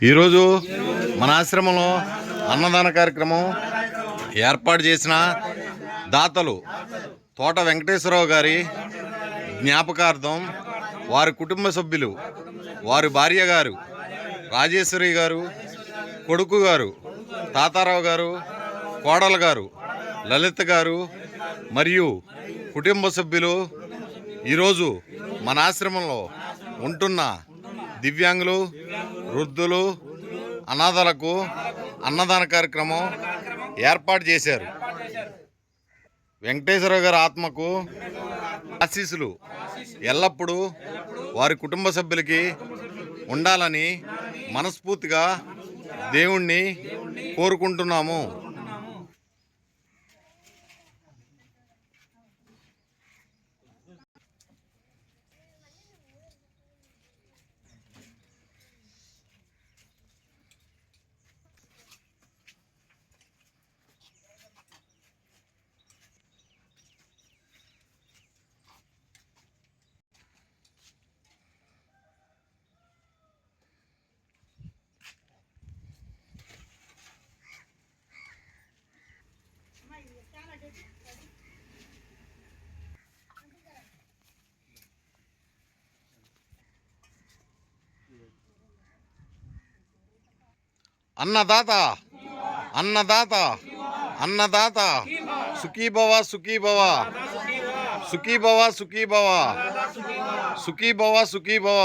ఈరోజు మన ఆశ్రమంలో అన్నదాన కార్యక్రమం ఏర్పాటు చేసిన దాతలు తోట వెంకటేశ్వరరావు గారి జ్ఞాపకార్థం వారి కుటుంబ సభ్యులు వారి భార్య గారు రాజేశ్వరి గారు కొడుకు గారు తాతారావు గారు కోడల గారు లలిత గారు మరియు కుటుంబ సభ్యులు ఈరోజు మన ఆశ్రమంలో ఉంటున్న దివ్యాంగులు వృద్ధులు అనాథలకు అన్నదాన కార్యక్రమం ఏర్పాటు చేశారు. వెంకటేశ్వర గారి ఆత్మకు ఆశీస్సులు. ఎల్లప్పుడూ వారి కుటుంబ సభ్యులకి ఉండాలని మనస్ఫూర్తిగా దేవుణ్ణి కోరుకుంటున్నాము. అన్నదాత అన్నదాత అన్నదాత సుఖీభవ సుఖీభవ సుఖీభవ సుఖీభవ సుఖీభవ సుఖీభవ